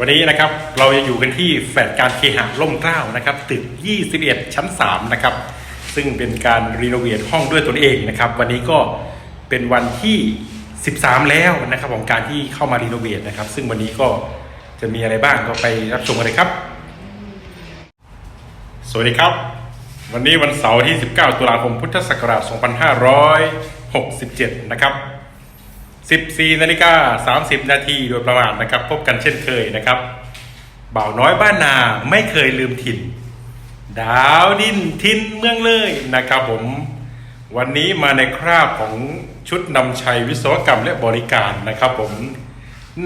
วันนี้นะครับเราจะอยู่กันที่แฟลตการเคหะร่มเกล้านะครับตึก 21 ชั้น 3 นะครับ ซึ่งเป็นการรีโนเวทห้องด้วยตนเองนะครับ วันนี้ก็เป็นวันที่ 13 แล้วนะครับของการที่เข้ามารีโนเวทนะครับ ซึ่งวันนี้ก็จะมีอะไรบ้างก็ไปรับชมกันเลยครับ สวัสดีครับ วันนี้วันเสาร์ที่ 19 ตุลาคมพุทธศักราช 2567 นะครับ 14นาฬิกา30 นาทีโดยประมาณนะครับ พบกันเช่นเคยนะครับเบาน้อยบ้านนาไม่เคยลืมถิ่น ดาวดินทินเมืองเลยนะครับผม วันนี้มาในคราบของชุดนำชัยวิศวกรรมและบริการนะครับผม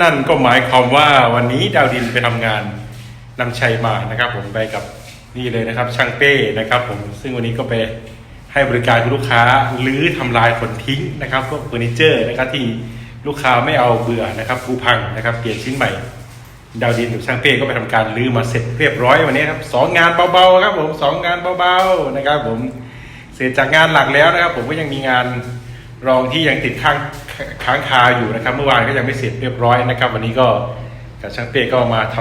นั่นก็หมายความว่าวันนี้ดาวดินไปทำงานนำชัยมานะครับ ผมไปกับนี่เลยนะครับช่างเป้นะครับ ผมซึ่งวันนี้ก็ไปให้บริการลูกค้าหรือทำลายขนทิ้งนะครับพวกเฟอร์นิเจอร์นะครับที่ ลูกค้าไม่เอาเบื่อนะครับผูพังนะครับเปลี่ยนชิ้นใหม่ ดาวดินกับช่างเป้ก็ไปทำการรื้อมาเสร็จเรียบร้อยวันนี้ครับสองงานเบาๆครับผมสองงานเบาๆนะครับผมเสร็จจากงานหลักแล้วนะครับ ผมก็ยังมีงานรองที่ยังติดค้างค้างคาอยู่นะครับ เมื่อวานก็ยังไม่เสร็จเรียบร้อยนะครับ วันนี้ก็กับช่างเป้ก็มาท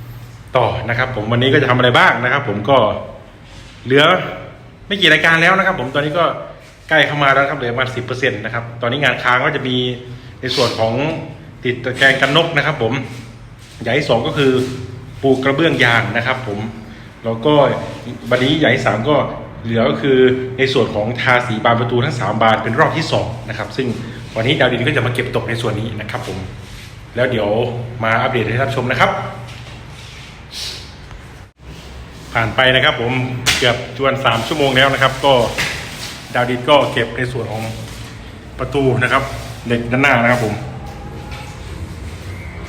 ำต่อนะครับ ผมวันนี้ก็จะทำอะไรบ้างนะครับ ผมก็เหลือไม่กี่รายการแล้วนะครับ ผมตอนนี้ก็ใกล้เข้ามาแล้วครับเหลือประมาสิบเปอร์เซ็นต์นะครับตอนนี้งานค้างก็จะมี ในส่วนของติดตะแกรงกันนกนะครับ ผมอย่างที่สองก็คือปูกระเบื้องยางนะครับ ผมแล้วก็วันนี้อย่างที่สามก็เหลือก็คือในส่วนของทาสีบานประตูทั้งสามบานเป็นรอบที่สองนะครับซึ่งวันนี้ดาวดินก็จะมาเก็บตกในส่วนนี้นะครับ ผม แล้วเดี๋ยวมาอัปเดตให้รับชมนะครับ ผ่านไปนะครับ ผมเกือบจวนสามชั่วโมงแล้วนะครับ ก็ดาวดินก็เก็บในส่วนของประตูนะครับ เหล็กด้านหน้านะครับผม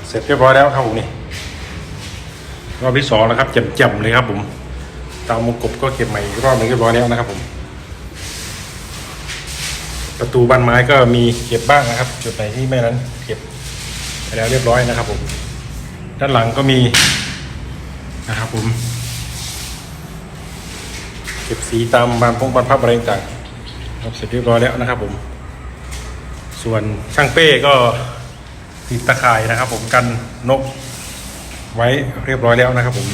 เสร็จเรียบร้อยแล้วครับผมนี่รอบที่สองแล้วครับแจ่มๆเลยครับผมตามงกบก็เก็บใหม่อีกรอบนึงเรียบร้อยแล้วนะครับผม ประตูบานไม้ก็มีเก็บบ้างนะครับ จุดไหนที่ไม่นั้นเก็บไปแล้วเรียบร้อยนะครับ ผม ด้านหลังก็มีนะครับ ผม เก็บสีตามบานพงบานพับอะไรต่างครับเสร็จเรียบร้อยแล้วนะครับผม ส่วนช่างเป้ก็ติดตะข่ายนะครับ ผมกันนกไว้เรียบร้อยแล้วนะครับ ผม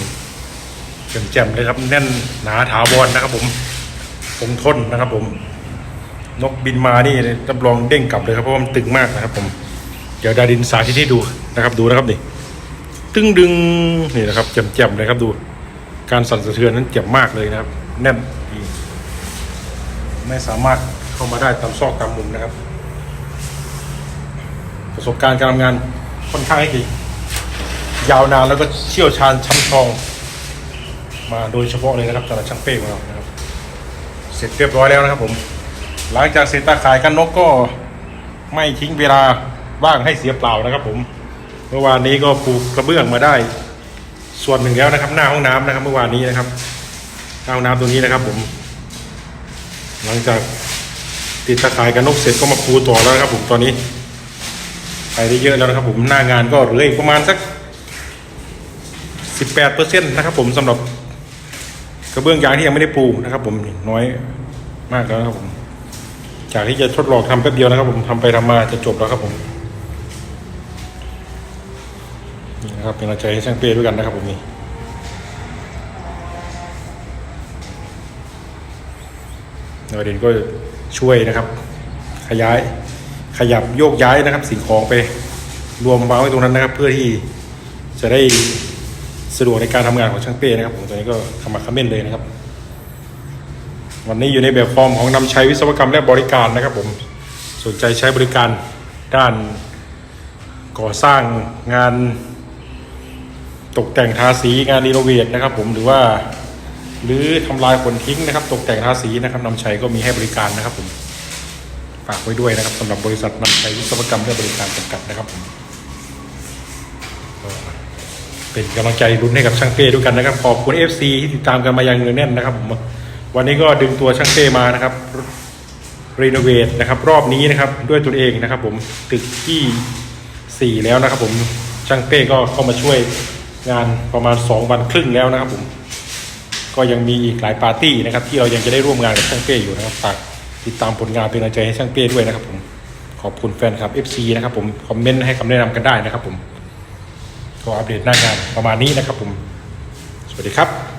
แจ่มๆเลยครับแน่นหนาถาวรนะครับ ผมคงทนนะครับ ผม นกบินมานี่รับรองเด้งกลับเลยครับเพราะมันตึงมากนะครับ ผม เดี๋ยวดาดินสาธิตให้ดูนะครับ ดูนะครับนี่ตึงดึงนี่นะครับแจ่มๆเลยครับดู การสั่นสะเทือนนั้นเจ็บมากเลยนะครับ แน่นดีไม่สามารถเข้ามาได้ตามซอกตามมุมนะครับ ประสบการณ์การทำงานค่อนข้างให้ดียาวนานแล้วก็เชี่ยวชาญช้ำชอง มาโดยเฉพาะเลยนะครับสำหรับช่างเป้ของเรานะครับเสร็จเรียบร้อยแล้วนะครับผม หลังจากเสร็จตาขายกันนกก็ไม่ทิ้งเวลาว่างให้เสียเปล่านะครับ ผม เมื่อวานนี้ก็ปูกระเบื้องมาได้ ส่วนหนึ่งแล้วนะครับ หน้าห้องน้ำนะครับ เมื่อวานนี้นะครับหน้าห้องน้ำตรงนี้นะครับ ผม หลังจากติดตาขายกันนกเสร็จก็มาปูต่อแล้วนะครับ ผมตอนนี้ ไปได้เยอะแล้วนะครับผมหน้างานก็เหลืออีกประมาณสัก 18เปอร์เซ็นต์นะครับผมสำหรับกระเบื้องยางที่ยังไม่ได้ปูนะครับ ผมน้อยมากแล้วนะครับผม จากที่จะทดลองทำแป๊บเดียวนะครับ ผมทำไปทำมาจะจบแล้วครับผมนี่นะครับเป็นกำลังใจให้ช่างเป้ด้วยกันนะครับผมนี่แล้วเด่นก็ช่วยนะครับ ขยาย ขยับโยกย้ายนะครับ สิ่งของไปรวมวางไว้ตรงนั้นนะครับ เพื่อที่จะได้สะดวกในการทำงานของช่างเป้นะครับ ผมตอนนี้ก็ขมักขม้นเลยนะครับ วันนี้อยู่ในแบบฟอร์มของนำใช้วิศวกรรมและบริการนะครับ ผมสนใจใช้บริการด้านก่อสร้างงานตกแต่งทาสีงานรีโนเวทนะครับ ผมหรือว่า หรือทำลายขนทิ้งนะครับ ตกแต่งทาสีนะครับนำใช้ก็มีให้บริการนะครับผม ฝากไว้ด้วยนะครับสำหรับบริษัทนำใช้วิศวกรรมและบริการจำกัดนะครับ เป็นกำลังใจรุ้นให้กับช่างเป้ด้วยกันนะครับขอบคุณ FC ที่ติดตามกันมาอย่างเนืองแน่นนะครับผมวันนี้ก็ดึงตัวช่างเป้มานะครับรีโนเวทนะครับ รอบนี้นะครับด้วยตัวเองนะครับ ผมตึกที่ 4 แล้วนะครับ ผมช่างเป้ก็เข้ามาช่วยงานประมาณ 2 วันครึ่งแล้วนะครับผมก็ยังมีอีกหลายปาร์ตี้นะครับ ที่เรายังจะได้ร่วมงานกับช่างเป้อยู่นะครับฝาก ติดตามผลงานเป็นกำลังใจให้ช่างเป้ด้วยนะครับผมขอบคุณแฟนคลับ FC นะครับผมคอมเมนต์ให้คำแนะนำกันได้นะครับผมก็อัปเดตหน้างานประมาณนี้นะครับผม สวัสดีครับ